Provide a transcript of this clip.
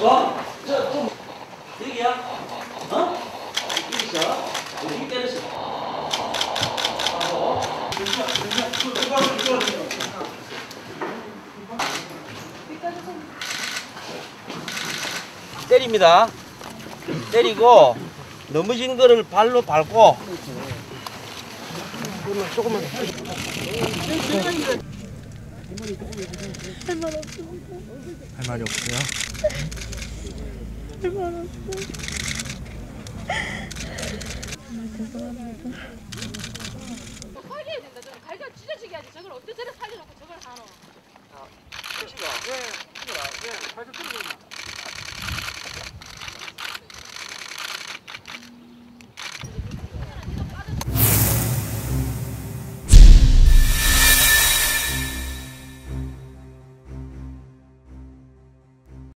어? 저, 좀, 여기야? 어? 여기서? 여기 때립니다. 때리고 넘어진 거를 발로 밟고 할 말이 없어요. 살려야 된다. 저는 갈가 찢어지게 하지. 저걸 어떻게 저를 살려놓고 저걸 하노? 아, 네, 네, 발좀 들고 있나?